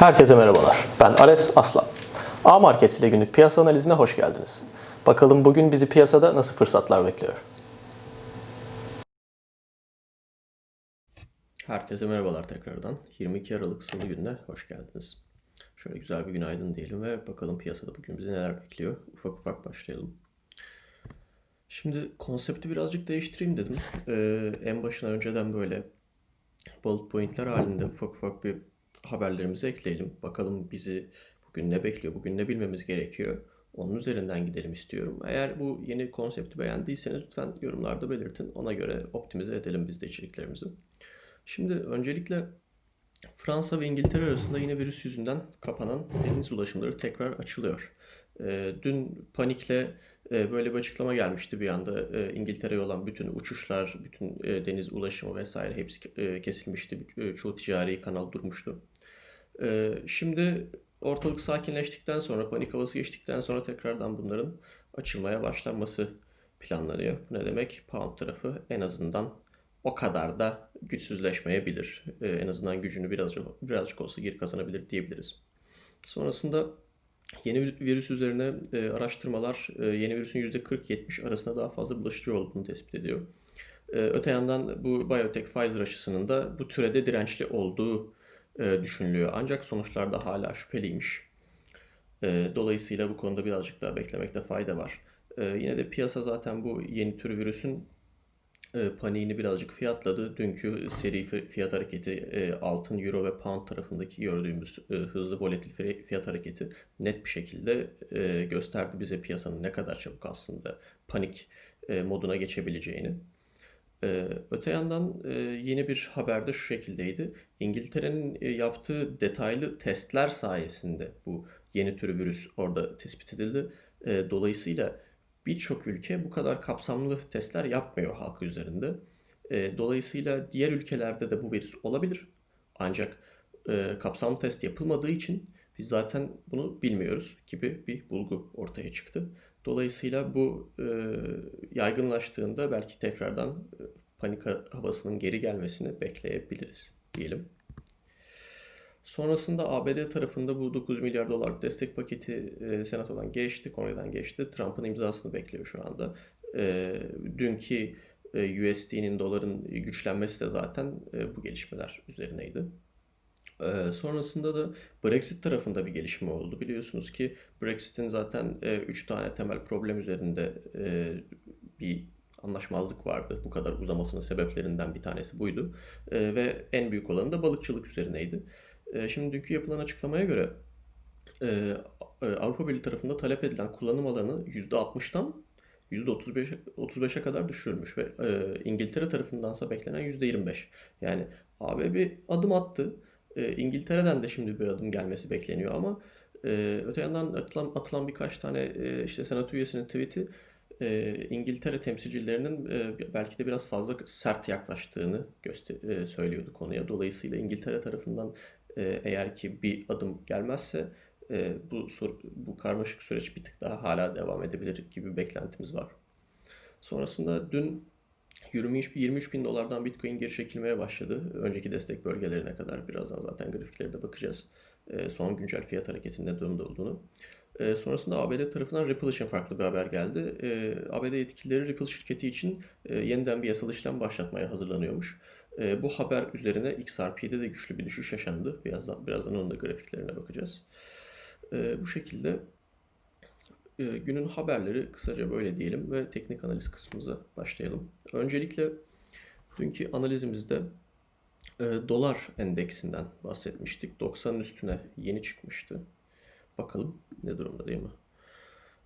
Herkese merhabalar. Ben Ales Aslan. A Markets ile günlük piyasa analizine hoş geldiniz. Bakalım bugün bizi piyasada nasıl fırsatlar bekliyor? Herkese merhabalar tekrardan. 22 Aralık Salı gününe hoş geldiniz. Şöyle güzel bir günaydın diyelim ve bakalım piyasada bugün bizi neler bekliyor. Ufak ufak başlayalım. Şimdi konsepti birazcık değiştireyim dedim. Ee, en başına önceden böyle bullet pointler halinde ufak ufak bir haberlerimizi ekleyelim. Bakalım bizi bugün ne bekliyor, bugün ne bilmemiz gerekiyor. Onun üzerinden gidelim istiyorum. Eğer bu yeni konsepti beğendiyseniz lütfen yorumlarda belirtin. Ona göre optimize edelim biz de içeriklerimizi. Şimdi öncelikle Fransa ve İngiltere arasında yine virüs yüzünden kapanan deniz ulaşımları tekrar açılıyor. Ee, dün panikle e, böyle bir açıklama gelmişti bir anda. E, İngiltere'ye olan bütün uçuşlar, bütün e, deniz ulaşımı vesaire hepsi e, kesilmişti. Çoğu ticari kanal durmuştu. Şimdi ortalık sakinleştikten sonra, panik havası geçtikten sonra tekrardan bunların açılmaya başlanması planlanıyor. Bu ne demek? Pound tarafı en azından o kadar da güçsüzleşmeyebilir. En azından gücünü birazcık, birazcık olsa geri kazanabilir diyebiliriz. Sonrasında Yeni virüs üzerine e, araştırmalar e, yeni virüsün %40-70 arasında daha fazla bulaşıcı olduğunu tespit ediyor. E, öte yandan bu BioNTech Pfizer aşısının da bu türede dirençli olduğu e, düşünülüyor. Ancak sonuçlar da hala şüpheliymiş. E, dolayısıyla bu konuda birazcık daha beklemekte fayda var. E, yine de piyasa zaten bu yeni tür virüsün paniğini birazcık fiyatladı. Dünkü seri fi- fiyat hareketi e, altın, euro ve pound tarafındaki gördüğümüz e, hızlı volatil fi- fiyat hareketi net bir şekilde e, gösterdi bize piyasanın ne kadar çabuk aslında panik moduna geçebileceğini. Öte yandan yeni bir haber de şu şekildeydi. İngiltere'nin yaptığı detaylı testler sayesinde bu yeni tür virüs orada tespit edildi. Dolayısıyla birçok ülke bu kadar kapsamlı testler yapmıyor halkı üzerinde. E, dolayısıyla diğer ülkelerde de bu virüs olabilir. Ancak e, kapsamlı test yapılmadığı için biz zaten bunu bilmiyoruz gibi bir bulgu ortaya çıktı. Dolayısıyla bu e, yaygınlaştığında belki tekrardan e, panik ha- havasının geri gelmesini bekleyebiliriz diyelim. Sonrasında ABD tarafında bu 9 milyar dolar destek paketi e, senatodan geçti, kongreden geçti. Trump'ın imzasını bekliyor şu anda. E, dünkü e, USD'nin doların güçlenmesi de zaten e, bu gelişmeler üzerineydi. E, sonrasında da Brexit tarafında bir gelişme oldu. Biliyorsunuz ki Brexit'in zaten 3 tane temel problem üzerinde e, bir anlaşmazlık vardı. Bu kadar uzamasının sebeplerinden bir tanesi buydu. E, ve en büyük olanı da balıkçılık üzerineydi. E, Şimdi dünkü yapılan açıklamaya göre e, e, Avrupa Birliği tarafında talep edilen kullanım alanı %60'tan %35 35'e kadar düşürülmüş ve e, İngiltere tarafındansa beklenen %25. Yani AB bir adım attı. E, İngiltere'den de şimdi bir adım gelmesi bekleniyor ama e, öte yandan atılan, atılan birkaç tane e, işte senato üyesinin tweet'i e, İngiltere temsilcilerinin e, belki de biraz fazla sert yaklaştığını göster e, söylüyordu konuya. Dolayısıyla İngiltere tarafından e, eğer ki bir adım gelmezse e, bu bu karmaşık süreç bir tık daha hala devam edebilir gibi bir beklentimiz var. Sonrasında dün 23, 23 bin dolardan Bitcoin geri çekilmeye başladı. Önceki destek bölgelerine kadar birazdan zaten grafiklere de bakacağız. E, son güncel fiyat hareketinin ne durumda olduğunu. E, sonrasında ABD tarafından Ripple için farklı bir haber geldi. ABD yetkilileri Ripple şirketi için e, yeniden bir yasal işlem başlatmaya hazırlanıyormuş. E, bu haber üzerine XRP'de de güçlü bir düşüş yaşandı. Birazdan, birazdan onun da grafiklerine bakacağız. E, bu şekilde e, günün haberleri kısaca böyle diyelim ve teknik analiz kısmımıza başlayalım. Öncelikle dünkü analizimizde e, dolar endeksinden bahsetmiştik. 90'ın üstüne yeni çıkmıştı. Bakalım ne durumda değil mi?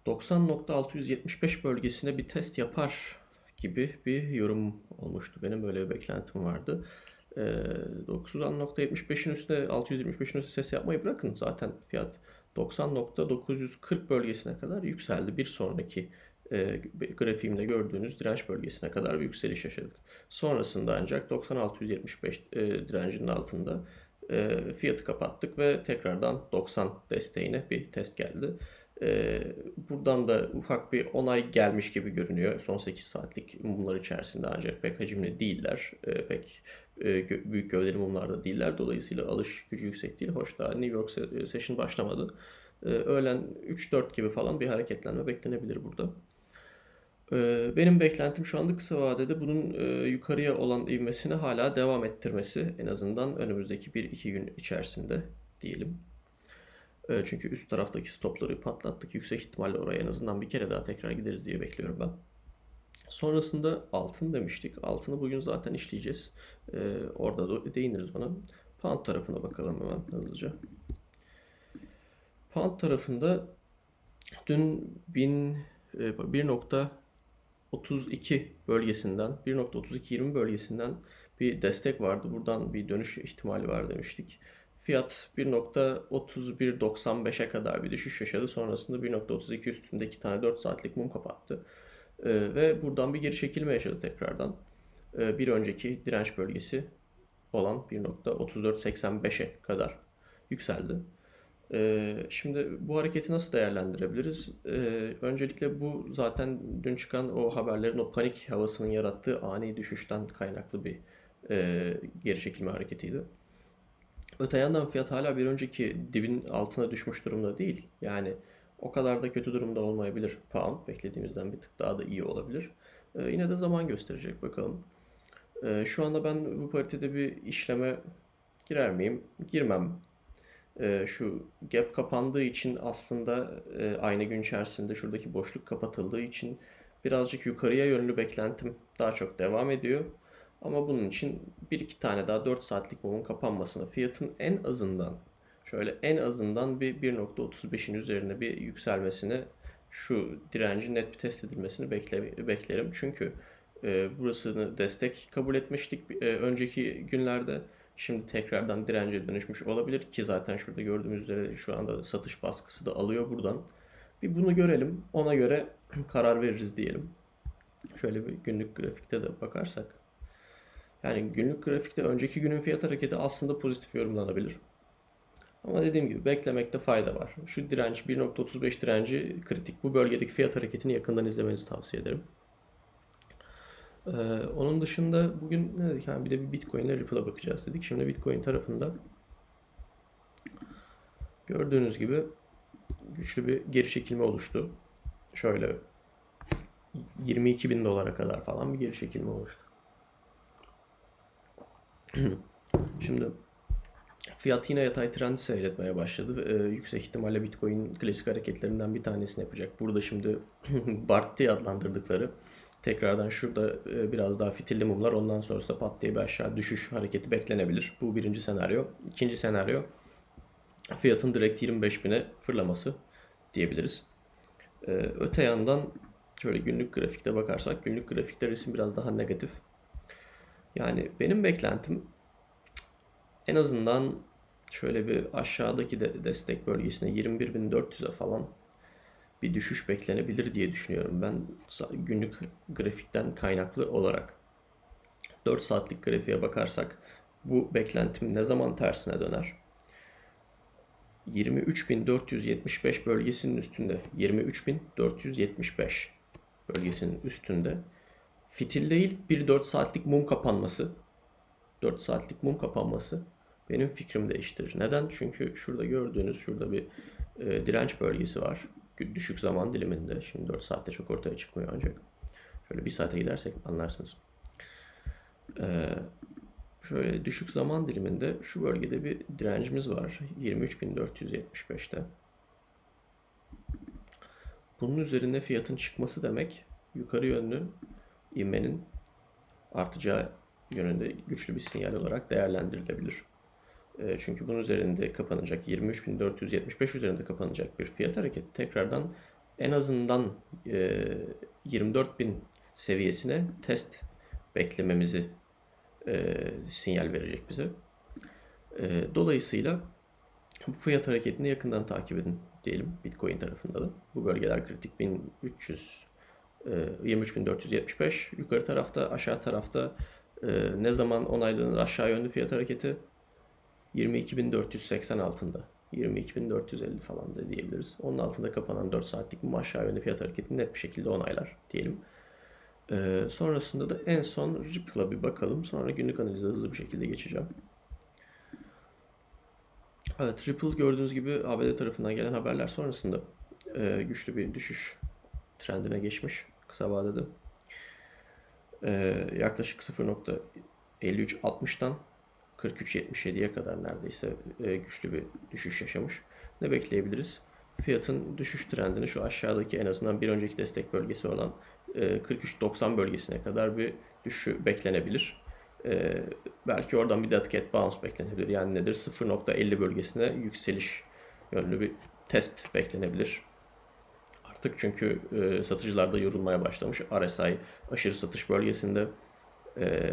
90.675 bölgesine bir test yapar gibi bir yorum olmuştu. Benim böyle bir beklentim vardı. Ee, 90.75'in üstüne 625'in üstüne ses yapmayı bırakın. Zaten fiyat 90.940 bölgesine kadar yükseldi. Bir sonraki e, grafiğimde gördüğünüz direnç bölgesine kadar bir yükseliş yaşadık. Sonrasında ancak 9675 e, direncinin altında e, fiyatı kapattık ve tekrardan 90 desteğine bir test geldi. E, buradan da ufak bir onay gelmiş gibi görünüyor. Son 8 saatlik mumlar içerisinde ancak pek hacimli değiller. E, pek e, büyük gövdeli mumlar da değiller. Dolayısıyla alış gücü yüksek değil. Hoş daha New York se- session başlamadı. E, öğlen 3-4 gibi falan bir hareketlenme beklenebilir burada. Ee, Benim beklentim şu anda kısa vadede bunun e, yukarıya olan ivmesini hala devam ettirmesi en azından önümüzdeki 1-2 gün içerisinde diyelim. E, Çünkü üst taraftaki stopları patlattık. Yüksek ihtimalle oraya en azından bir kere daha tekrar gideriz diye bekliyorum ben. Sonrasında altın demiştik. Altını bugün zaten işleyeceğiz. E, Orada da değiniriz ona. Pound tarafına bakalım hemen hızlıca. Pound tarafında dün 1000 e, 1.32 bölgesinden 1.32-20 bölgesinden bir destek vardı. Buradan bir dönüş ihtimali var demiştik. Fiyat 1.3195'e kadar bir düşüş yaşadı. Sonrasında 1.32 üstünde iki tane 4 saatlik mum kapattı. Ee, ve buradan bir geri çekilme yaşadı tekrardan. Ee, bir önceki direnç bölgesi olan 1.3485'e kadar yükseldi. Ee, şimdi bu hareketi nasıl değerlendirebiliriz? Ee, öncelikle bu zaten dün çıkan o haberlerin o panik havasının yarattığı ani düşüşten kaynaklı bir e, geri çekilme hareketiydi. Öte yandan fiyat hala bir önceki dibin altına düşmüş durumda değil. Yani o kadar da kötü durumda olmayabilir pound. Beklediğimizden bir tık daha da iyi olabilir. Ee, yine de zaman gösterecek bakalım. Ee, şu anda ben bu paritede bir işleme girer miyim? Girmem. Ee, şu gap kapandığı için aslında e, aynı gün içerisinde şuradaki boşluk kapatıldığı için birazcık yukarıya yönlü beklentim daha çok devam ediyor. Ama bunun için bir iki tane daha 4 saatlik mumun kapanmasını fiyatın en azından şöyle en azından bir 1.35'in üzerine bir yükselmesini şu direncin net bir test edilmesini bekle, beklerim. Çünkü e, burasını destek kabul etmiştik e, önceki günlerde. Şimdi tekrardan dirence dönüşmüş olabilir ki zaten şurada gördüğümüz üzere şu anda satış baskısı da alıyor buradan. Bir bunu görelim. Ona göre karar veririz diyelim. Şöyle bir günlük grafikte de bakarsak. Yani günlük grafikte önceki günün fiyat hareketi aslında pozitif yorumlanabilir. Ama dediğim gibi beklemekte fayda var. Şu direnç 1.35 direnci kritik. Bu bölgedeki fiyat hareketini yakından izlemenizi tavsiye ederim. Ee, onun dışında bugün ne dedik? Yani bir de bir Bitcoin ile Ripple'a bakacağız dedik. Şimdi Bitcoin tarafında gördüğünüz gibi güçlü bir geri çekilme oluştu. Şöyle 22 bin dolara kadar falan bir geri çekilme oluştu. Şimdi fiyat yine yatay trend seyretmeye başladı. Ee, yüksek ihtimalle Bitcoin klasik hareketlerinden bir tanesini yapacak. Burada şimdi BART diye adlandırdıkları tekrardan şurada e, biraz daha fitilli mumlar ondan sonrasında pat diye bir aşağı düşüş hareketi beklenebilir. Bu birinci senaryo. İkinci senaryo fiyatın direkt 25 bine fırlaması diyebiliriz. Ee, öte yandan şöyle günlük grafikte bakarsak günlük grafikte resim biraz daha negatif. Yani benim beklentim en azından şöyle bir aşağıdaki de destek bölgesine 21.400'e falan bir düşüş beklenebilir diye düşünüyorum ben günlük grafikten kaynaklı olarak. 4 saatlik grafiğe bakarsak bu beklentim ne zaman tersine döner? 23.475 bölgesinin üstünde 23.475 bölgesinin üstünde fitil değil bir 4 saatlik mum kapanması 4 saatlik mum kapanması benim fikrimi değiştirir. Neden? Çünkü şurada gördüğünüz şurada bir e, direnç bölgesi var. Düşük zaman diliminde. Şimdi 4 saatte çok ortaya çıkmıyor ancak. Şöyle bir saate gidersek anlarsınız. Ee, şöyle düşük zaman diliminde şu bölgede bir direncimiz var. 23.475'te. Bunun üzerinde fiyatın çıkması demek yukarı yönlü ivmenin artacağı yönünde güçlü bir sinyal olarak değerlendirilebilir. E, çünkü bunun üzerinde kapanacak 23.475 üzerinde kapanacak bir fiyat hareketi tekrardan en azından e, 24.000 seviyesine test beklememizi e, sinyal verecek bize. E, dolayısıyla bu fiyat hareketini yakından takip edin diyelim Bitcoin tarafında da. Bu bölgeler kritik 1300 e, 23.475 yukarı tarafta aşağı tarafta e, ne zaman onaylanır aşağı yönlü fiyat hareketi 22.480 altında. 22.450 falan da diyebiliriz. Onun altında kapanan 4 saatlik mum aşağı yönlü fiyat hareketini net bir şekilde onaylar diyelim. Ee, sonrasında da en son Ripple'a bir bakalım. Sonra günlük analize hızlı bir şekilde geçeceğim. Evet, Ripple gördüğünüz gibi ABD tarafından gelen haberler sonrasında e, güçlü bir düşüş trendine geçmiş kısa vadede. E, yaklaşık 0.5360'dan 43.77'ye kadar neredeyse e, güçlü bir düşüş yaşamış. Ne bekleyebiliriz? Fiyatın düşüş trendini şu aşağıdaki en azından bir önceki destek bölgesi olan e, 43.90 bölgesine kadar bir düşüşü beklenebilir. E, belki oradan bir dead bounce beklenebilir. Yani nedir? 0.50 bölgesine yükseliş yönlü bir test beklenebilir. Artık çünkü e, satıcılar da yorulmaya başlamış. RSI aşırı satış bölgesinde. E,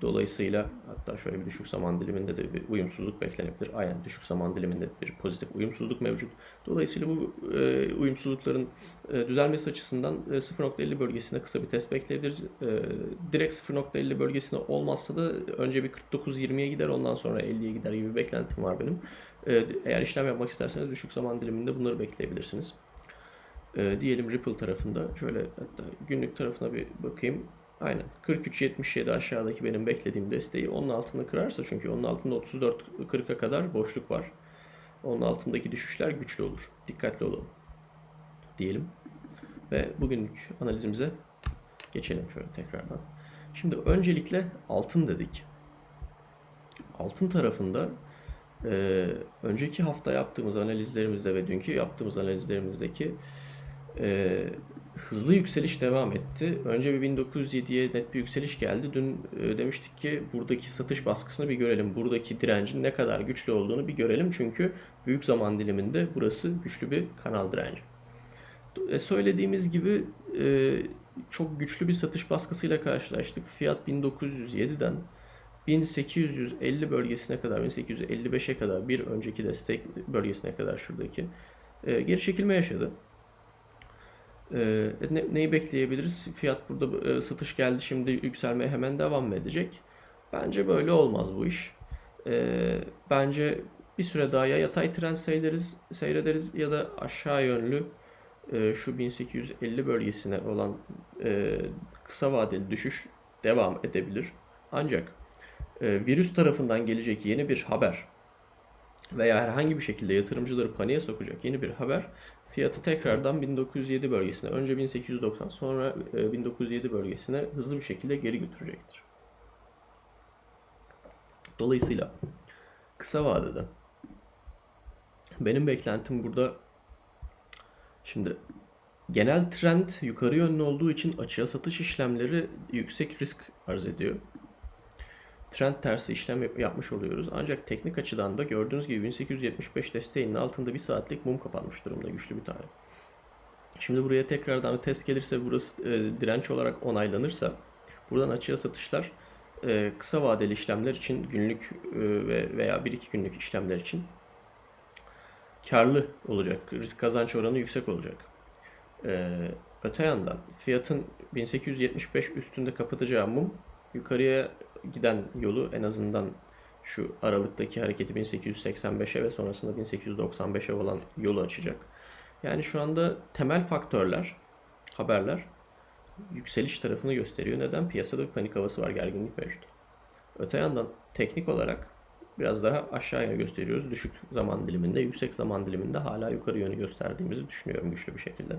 dolayısıyla hatta şöyle bir düşük zaman diliminde de bir uyumsuzluk beklenebilir. Aynen düşük zaman diliminde bir pozitif uyumsuzluk mevcut. Dolayısıyla bu e, uyumsuzlukların e, düzelmesi açısından e, 0.50 bölgesine kısa bir test bekleyebiliriz. E, direkt 0.50 bölgesine olmazsa da önce bir 49-20'ye gider ondan sonra 50'ye gider gibi bir beklentim var benim. E, eğer işlem yapmak isterseniz düşük zaman diliminde bunları bekleyebilirsiniz. E, diyelim Ripple tarafında şöyle hatta günlük tarafına bir bakayım. Aynen 43.77 aşağıdaki benim beklediğim desteği onun altında kırarsa çünkü onun altında 34.40'a kadar boşluk var. Onun altındaki düşüşler güçlü olur. Dikkatli olalım. Diyelim. Ve bugünlük analizimize geçelim şöyle tekrardan. Şimdi öncelikle altın dedik. Altın tarafında e, önceki hafta yaptığımız analizlerimizde ve dünkü yaptığımız analizlerimizdeki e, hızlı yükseliş devam etti. Önce bir 1907'ye net bir yükseliş geldi. Dün e, demiştik ki buradaki satış baskısını bir görelim. Buradaki direncin ne kadar güçlü olduğunu bir görelim. Çünkü büyük zaman diliminde burası güçlü bir kanal direnci. E, söylediğimiz gibi e, çok güçlü bir satış baskısıyla karşılaştık. Fiyat 1907'den 1850 bölgesine kadar, 1855'e kadar bir önceki destek bölgesine kadar şuradaki e, geri çekilme yaşadı. E, ne, neyi bekleyebiliriz? Fiyat burada e, satış geldi şimdi yükselmeye hemen devam mı edecek? Bence böyle olmaz bu iş. E, bence bir süre daha ya yatay trend seyrederiz, seyrederiz ya da aşağı yönlü e, şu 1850 bölgesine olan e, kısa vadeli düşüş devam edebilir. Ancak e, virüs tarafından gelecek yeni bir haber veya herhangi bir şekilde yatırımcıları paniğe sokacak yeni bir haber fiyatı tekrardan 1907 bölgesine önce 1890 sonra e, 1907 bölgesine hızlı bir şekilde geri götürecektir. Dolayısıyla kısa vadede benim beklentim burada şimdi genel trend yukarı yönlü olduğu için açığa satış işlemleri yüksek risk arz ediyor trend tersi işlem yapmış oluyoruz. Ancak teknik açıdan da gördüğünüz gibi 1875 desteğinin altında bir saatlik mum kapanmış durumda güçlü bir tane. Şimdi buraya tekrardan test gelirse burası e, direnç olarak onaylanırsa buradan açığa satışlar e, kısa vadeli işlemler için günlük e, ve veya 1-2 günlük işlemler için karlı olacak. Risk kazanç oranı yüksek olacak. E, öte yandan fiyatın 1875 üstünde kapatacağı mum yukarıya giden yolu en azından şu aralıktaki hareketi 1885'e ve sonrasında 1895'e olan yolu açacak. Yani şu anda temel faktörler, haberler yükseliş tarafını gösteriyor. Neden? Piyasada bir panik havası var, gerginlik mevcut. Öte yandan teknik olarak biraz daha aşağı yönü gösteriyoruz. Düşük zaman diliminde, yüksek zaman diliminde hala yukarı yönü gösterdiğimizi düşünüyorum güçlü bir şekilde.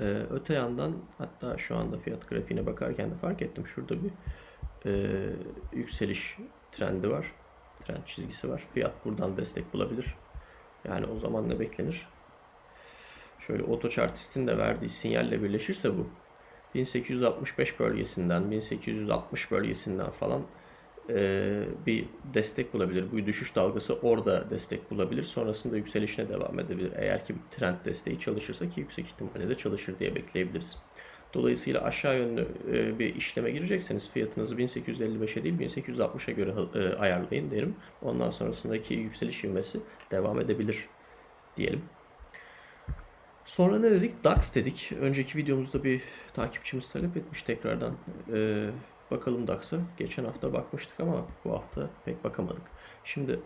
Ee, öte yandan hatta şu anda fiyat grafiğine bakarken de fark ettim. Şurada bir e, yükseliş trendi var. Trend çizgisi var. Fiyat buradan destek bulabilir. Yani o zaman ne beklenir? Şöyle otochartistin de verdiği sinyalle birleşirse bu 1865 bölgesinden 1860 bölgesinden falan bir destek bulabilir. Bu düşüş dalgası orada destek bulabilir. Sonrasında yükselişine devam edebilir. Eğer ki trend desteği çalışırsa ki yüksek ihtimalle de çalışır diye bekleyebiliriz. Dolayısıyla aşağı yönlü e, bir işleme girecekseniz fiyatınızı 1855'e değil 1860'a göre e, ayarlayın derim. Ondan sonrasındaki yükseliş ivmesi devam edebilir diyelim. Sonra ne dedik? DAX dedik. Önceki videomuzda bir takipçimiz talep etmiş tekrardan. E, bakalım DAX'a. Geçen hafta bakmıştık ama bu hafta pek bakamadık. Şimdi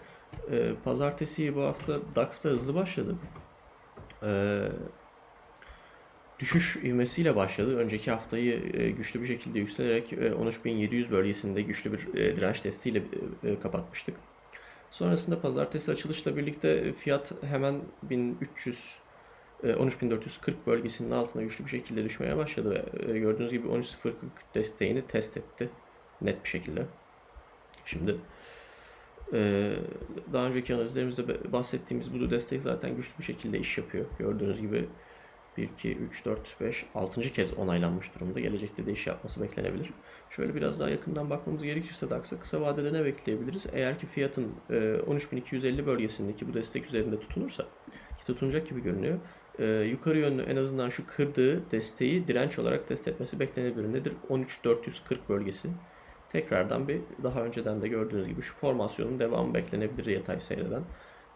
e, pazartesi bu hafta DAX'ta hızlı başladı. E, düşüş ivmesiyle başladı. Önceki haftayı e, güçlü bir şekilde yükselerek e, 13.700 bölgesinde güçlü bir e, direnç testiyle e, e, kapatmıştık. Sonrasında pazartesi açılışla birlikte fiyat hemen 1300 e, 13.440 bölgesinin altına güçlü bir şekilde düşmeye başladı ve e, gördüğünüz gibi 13.040 desteğini test etti net bir şekilde. Şimdi e, daha önceki analizlerimizde bahsettiğimiz bu destek zaten güçlü bir şekilde iş yapıyor. Gördüğünüz gibi 1, 2, 3, 4, 5, 6. kez onaylanmış durumda. Gelecekte de iş yapması beklenebilir. Şöyle biraz daha yakından bakmamız gerekirse DAX'a kısa vadede ne bekleyebiliriz? Eğer ki fiyatın e, 13.250 bölgesindeki bu destek üzerinde tutunursa, ki tutunacak gibi görünüyor, e, yukarı yönlü en azından şu kırdığı desteği direnç olarak test etmesi beklenebilir. Nedir? 13.440 bölgesi. Tekrardan bir daha önceden de gördüğünüz gibi şu formasyonun devamı beklenebilir yatay seyreden.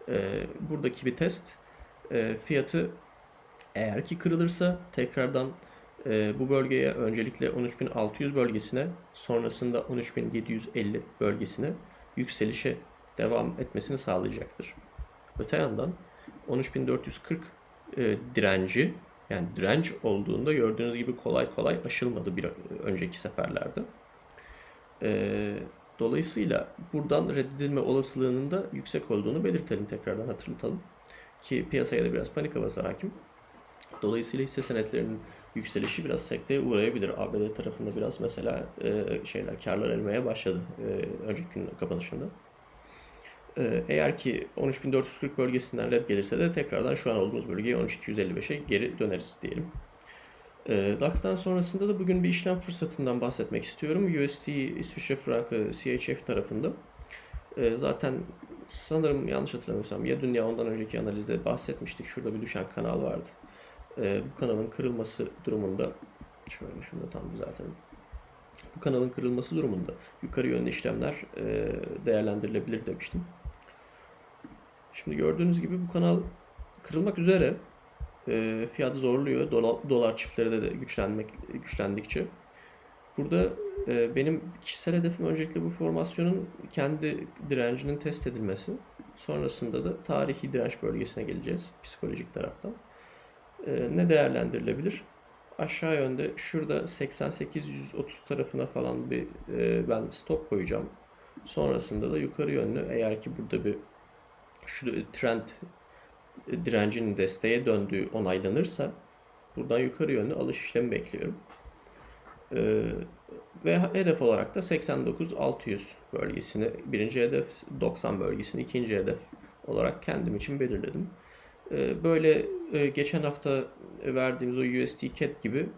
E, buradaki bir test e, fiyatı eğer ki kırılırsa tekrardan e, bu bölgeye öncelikle 13.600 bölgesine sonrasında 13.750 bölgesine yükselişe devam etmesini sağlayacaktır. Öte yandan 13.440 e, direnci yani direnç olduğunda gördüğünüz gibi kolay kolay aşılmadı bir önceki seferlerde. E, dolayısıyla buradan reddedilme olasılığının da yüksek olduğunu belirtelim tekrardan hatırlatalım. Ki piyasaya da biraz panik havası hakim. Dolayısıyla hisse senetlerinin yükselişi biraz sekteye uğrayabilir. ABD tarafında biraz mesela e, şeyler karlar erimeye başladı e, önceki gün kapanışında. E, eğer ki 13.440 bölgesinden red gelirse de tekrardan şu an olduğumuz bölgeye 13.255'e geri döneriz diyelim. E, DAX'tan sonrasında da bugün bir işlem fırsatından bahsetmek istiyorum. USD İsviçre Frankı CHF tarafında. E, zaten sanırım yanlış hatırlamıyorsam ya dün ya ondan önceki analizde bahsetmiştik. Şurada bir düşen kanal vardı bu kanalın kırılması durumunda şöyle şunu da tam düzeltelim. Bu kanalın kırılması durumunda yukarı yönlü işlemler e, değerlendirilebilir demiştim. Şimdi gördüğünüz gibi bu kanal kırılmak üzere. E, fiyatı zorluyor. Dolar, dolar çiftleri de, de güçlenmek güçlendikçe. Burada e, benim kişisel hedefim öncelikle bu formasyonun kendi direncinin test edilmesi. Sonrasında da tarihi direnç bölgesine geleceğiz psikolojik taraftan. Ee, ne değerlendirilebilir? Aşağı yönde şurada 88-130 tarafına falan bir e, ben stop koyacağım. Sonrasında da yukarı yönlü eğer ki burada bir şu trend e, direncinin desteğe döndüğü onaylanırsa buradan yukarı yönlü alış işlemi bekliyorum. Ee, ve hedef olarak da 89-600 bölgesini birinci hedef 90 bölgesini ikinci hedef olarak kendim için belirledim. Ee, böyle e, geçen hafta verdiğimiz o USD CAD gibi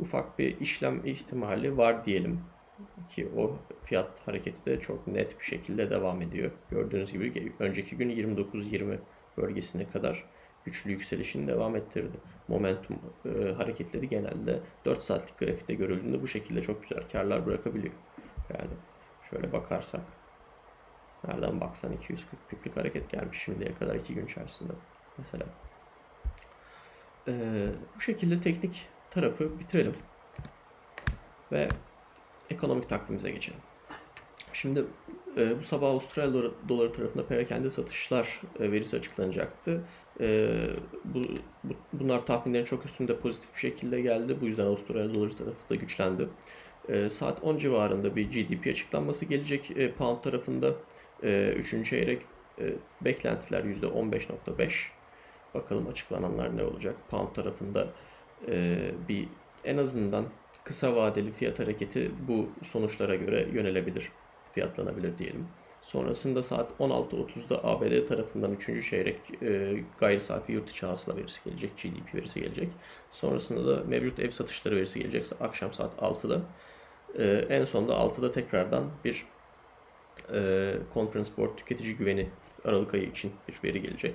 ufak bir işlem ihtimali var diyelim ki o fiyat hareketi de çok net bir şekilde devam ediyor. Gördüğünüz gibi önceki gün 29-20 bölgesine kadar güçlü yükselişini devam ettirdi. Momentum e, hareketleri genelde 4 saatlik grafikte görüldüğünde bu şekilde çok güzel karlar bırakabiliyor. Yani şöyle bakarsak nereden baksan 240 piplik hareket gelmiş şimdiye kadar 2 gün içerisinde mesela. Ee, bu şekilde teknik tarafı bitirelim. Ve ekonomik takvimimize geçelim. Şimdi e, bu sabah Avustralya doları, doları tarafında perakende satışlar e, verisi açıklanacaktı. E, bu, bu, bunlar tahminlerin çok üstünde pozitif bir şekilde geldi. Bu yüzden Avustralya doları tarafı da güçlendi. E, saat 10 civarında bir GDP açıklanması gelecek e, pound tarafında. E, üçüncü çeyrek e, beklentiler %15.5. Bakalım açıklananlar ne olacak. Pound tarafında e, bir en azından kısa vadeli fiyat hareketi bu sonuçlara göre yönelebilir, fiyatlanabilir diyelim. Sonrasında saat 16.30'da ABD tarafından 3. çeyrek e, gayri safi yurt içi hasıla verisi gelecek, GDP verisi gelecek. Sonrasında da mevcut ev satışları verisi gelecek akşam saat 6'da. E, en sonunda 6'da tekrardan bir e, Conference Board tüketici güveni Aralık ayı için bir veri gelecek.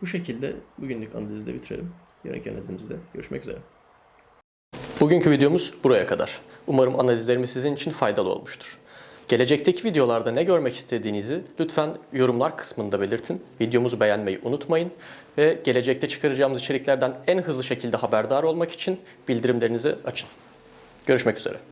Bu şekilde bugünlük analizi de bitirelim. Yarınki analizimizde görüşmek üzere. Bugünkü videomuz buraya kadar. Umarım analizlerimiz sizin için faydalı olmuştur. Gelecekteki videolarda ne görmek istediğinizi lütfen yorumlar kısmında belirtin. Videomuzu beğenmeyi unutmayın ve gelecekte çıkaracağımız içeriklerden en hızlı şekilde haberdar olmak için bildirimlerinizi açın. Görüşmek üzere.